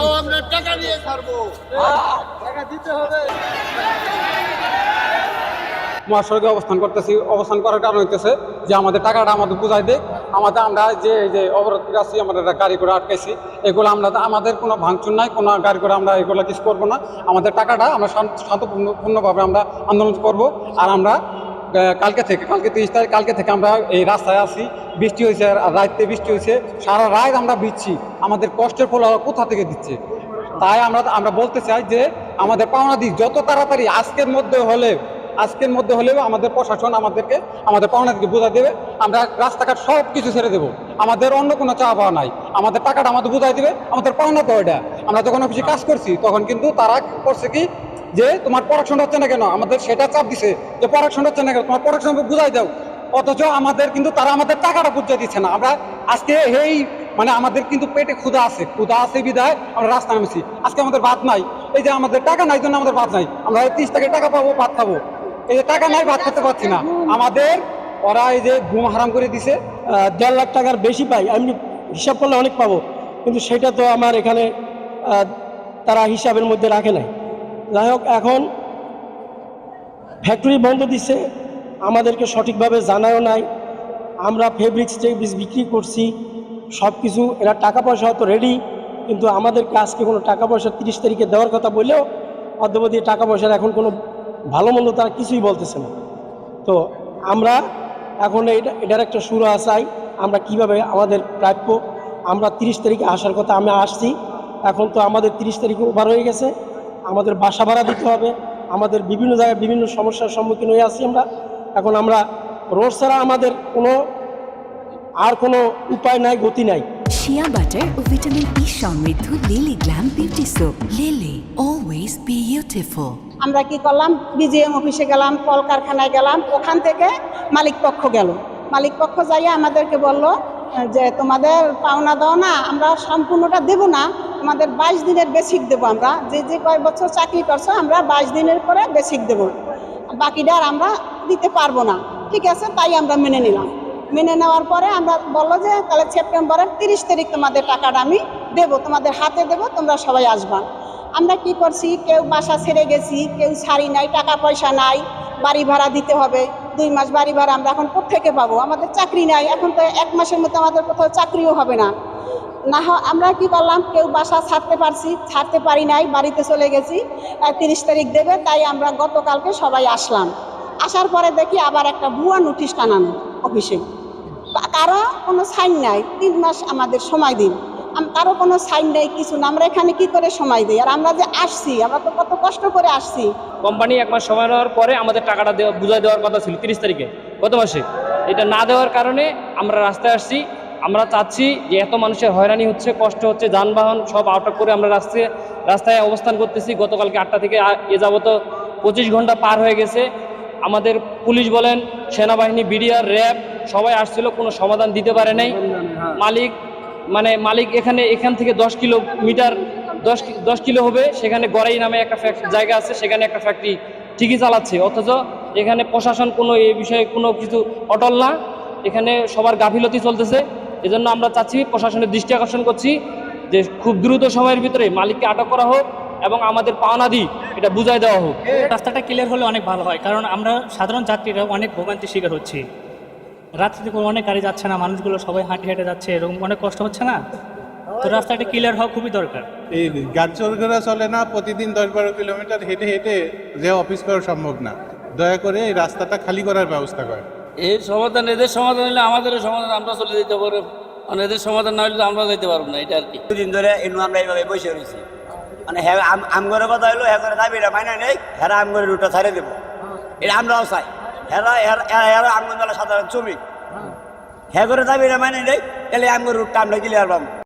তাও আমরা টাকা নিয়ে ছাড়বো। টাকা দিতে হবে। মহাসড়কে অবস্থান করতেছি। অবস্থান করার কারণ হইতেছে যে আমাদের টাকাটা আমাদের বুঝাই দেয় আমাদের আমরা যে যে অবরোধ আছি আমাদের গাড়ি করে আটকাইছি, এগুলো আমরা আমাদের কোনো ভাঙচুর নাই, কোনো গাড়ি করে আমরা এগুলো কিছু করব না। আমাদের টাকাটা আমরা শান্ত- শান্তপূর্ণভাবে আমরা আন্দোলন করব। আর আমরা কালকে থেকে, কালকে তিরিশ তারিখ, কালকে থেকে আমরা এই রাস্তায় আসি বৃষ্টি হয়েছে, আর রাত্রে বৃষ্টি হয়েছে। সারা রাত আমরা বিচ্ছি আমাদের কষ্টের ফল কোথা থেকে দিচ্ছে? তাই আমরা আমরা বলতে চাই যে আমাদের পাওনা দিক, যত তাড়াতাড়ি আজকের মধ্যে হলে, আজকের মধ্যে হলেও আমাদের প্রশাসন আমাদেরকে, আমাদের পাওনা দিকে বোঝা দেবে। আমরা রাস্তাঘাট সব কিছু ছেড়ে দেবো। আমাদের অন্য কোনো চা পাওয়া নাই। আমাদের টাকাটা আমাদের বুঝাই দেবে, আমাদের পাওনা তো এটা। আমরা যখন অফিসে কাজ করছি, তখন কিন্তু তারা করছে কি? যে তোমার প্রোডাকশন হচ্ছে না কেন? আমাদের সেটা চাপ দিছে যে প্রোডাকশন হচ্ছে না কেন? তোমার প্রোডাকশন বুঝাই দাও। অথচ আমাদের কিন্তু তারা আমাদের টাকাটা বুঝতে দিচ্ছে না। আমরা আজকে এই মানে আমাদের কিন্তু পেটে ক্ষুধা আছে। ক্ষুধা আছে বিদায় আমরা রাস্তা নামেছি। আজকে আমাদের ভাত নাই। এই যে আমাদের টাকা নাই জন্য আমাদের ভাত নাই। আমরা তিরিশ টাকা টাকা পাবো, ভাত খাব। এই যে টাকা নাই, ভাত খেতে পারছি না। আমাদের, ওরা এই যে ঘুম হারাম করে দিছে। দেড় লাখ টাকার বেশি পাই, আমি হিসাব করলে অনেক পাবো। কিন্তু সেটা তো আমার এখানে তারা হিসাবের মধ্যে রাখে নাই। যাই হোক, এখন ফ্যাক্টরি বন্ধ দিছে, আমাদেরকে সঠিকভাবে জানায়ও নাই। আমরা ফেব্রিক্স টেব্রিক্স বিক্রি করছি সব কিছু এরা টাকা পয়সা হয়তো রেডি কিন্তু আমাদেরকে আজকে কোনো টাকা পয়সা তিরিশ তারিখে দেওয়ার কথা বললেও অদ্যবধি টাকা পয়সার এখন কোনো ভালো মন্দ তারা কিছুই বলতেছে না। তো আমরা এখন এটা এটার একটা সুর আশাই আমরা কীভাবে আমাদের প্রাপ্য? আমরা তিরিশ তারিখে আসার কথা আমি আসছি। এখন তো আমাদের তিরিশ তারিখে ওভার হয়ে গেছে। আমাদের বাসা ভাড়া দিতে হবে। আমাদের বিভিন্ন জায়গায় বিভিন্ন সমস্যার সম্মুখীন হয়ে আছি আমরা। এখন আমরা রোড ছাড়া আমাদের কোনো আর কোনো উপায় নাই, গতি নাই। শিয়া বাটার ও ভিটামিন ই সমৃদ্ধ Lily glam beauty soap Lily always beautiful আমরা কি করলাম? বিজিএম অফিসে গেলাম, কলকারখানায় গেলাম, ওখান থেকে মালিক পক্ষ গেল। মালিক পক্ষ যাইয়া আমাদেরকে বলল, যে তোমাদের পাওনা দাও না, আমরা সম্পূর্ণটা দেব না, আমাদের বাইশ দিনের বেসিক দেবো আমরা। যে যে কয় বছর চাকরি করছ, আমরা বাইশ দিনের পরে বেসিক দেবো। বাকিটা আর আমরা দিতে পারব না। ঠিক আছে, তাই আমরা মেনে নিলাম। মেনে নেওয়ার পরে আমরা বলল যে, তাহলে সেপ্টেম্বরের তিরিশ তারিখ তোমাদের টাকাটা আমি দেবো, তোমাদের হাতে দেবো, তোমরা সবাই আসবা। আমরা কি করছি, কেউ বাসা ছেড়ে গেছি, কেউ শাড়ি নাই, টাকা পয়সা নাই, বাড়ি ভাড়া দিতে হবে, দুই মাস বাড়ি ভাড়া আমরা এখন কোথেকে পাবো? আমাদের চাকরি নাই, এখন তো এক মাসের মধ্যে আমাদের কোথাও চাকরিও হবে না। না আমরা কি করলাম, কেউ বাসা ছাড়তে পারছি, ছাড়তে পারি নাই, বাড়িতে চলে গেছি তিরিশ তারিখ দেবে, তাই আমরা গতকালকে সবাই আসলাম। আসার পরে দেখি আবার একটা ভুয়া নোটিশ টানানো, অফিসে। কারও কোনো সাইন নাই, তিন মাস আমাদের সময় দিন। কারও কোনো সাইন নেই, কিছু না, আমরা এখানে কি করে সময় দিই? আর আমরা যে আসছি, আমরা তো কত কষ্ট করে আসছি। কোম্পানি এক মাস সময় নেওয়ার পরে আমাদের টাকাটা দেওয়া, বুঝাই দেওয়ার কথা ছিল তিরিশ তারিখে, গত মাসে। এটা না দেওয়ার কারণে আমরা রাস্তায় আসছি, আমরা চাচ্ছি যে এত মানুষের হয়রানি হচ্ছে, কষ্ট হচ্ছে, যানবাহন সব আউট করে আমরা রাস্তায় রাস্তায় অবস্থান করতেছি। গতকালকে আটটা থেকে এ যাবত পঁচিশ ঘণ্টা পার হয়ে গেছে। আমাদের পুলিশ বলেন, সেনাবাহিনী, বিডিআর, র্যাব, সবাই আসছিল, কোনো সমাধান দিতে পারে নাই। মালিক মানে মালিক এখানে, এখান থেকে দশ কিলোমিটার, দশ দশ কিলো হবে, সেখানে গড়াই নামে একটা জায়গা আছে, সেখানে একটা ফ্যাক্টরি ঠিকই চালাচ্ছে। অথচ এখানে প্রশাসন কোনো এই বিষয়ে কোনো কিছু অটল না, এখানে সবার গাফিলতি চলতেছে। এজন্য আমরা চাচ্ছি প্রশাসনের দৃষ্টি আকর্ষণ করছি যে খুব দ্রুত সময়ের ভিতরে মালিককে আটক করা হোক এবং আমাদের পাওনাদি এটা বুঝাই দেওয়া হোক। রাস্তাটা ক্লিয়ার হলে অনেক ভালো হয় কারণ আমরা সাধারণ যাত্রীরা অনেক ভোগান্তির শিকার হচ্ছি। রাত্রিতে কোনো অনেক গাড়ি যাচ্ছে না মানুষগুলো সবাই হাঁটে হেঁটে যাচ্ছে এরকম অনেক কষ্ট হচ্ছে না? তো রাস্তাটা ক্লিয়ার হওয়া খুবই দরকার। এই গাড়ি চলঘোরা চলে না প্রতিদিন দশ বারো কিলোমিটার হেঁটে হেঁটে যে অফিস করা সম্ভব না। দয়া করে এই রাস্তাটা খালি করার ব্যবস্থা করে এর সমাধান এদের সমাধান হলে আমাদেরও সমাধান আমরা চলে যেতে পারব। আর এদের সমাধান না হলে তো আমরা যেতে পারব না এটা আর কি। দুদিন ধরে আমরা এইভাবে বসে রয়েছি। মানে হ্যাঁ আম আমগরের কথা হলো হ্যাঁ করে দাবিটা মাইনা নেই হ্যাঁ আমগরের রুটটা ছাড়ে দেবো। এটা আমরাও চাই। হেরা হেরা আমগর সাধারণ শ্রমিক। হ্যাঁ। করে দাবিটা মাইনে নেই তাহলে আমগর রুটটা আমরা ক্লিয়ার পাবো?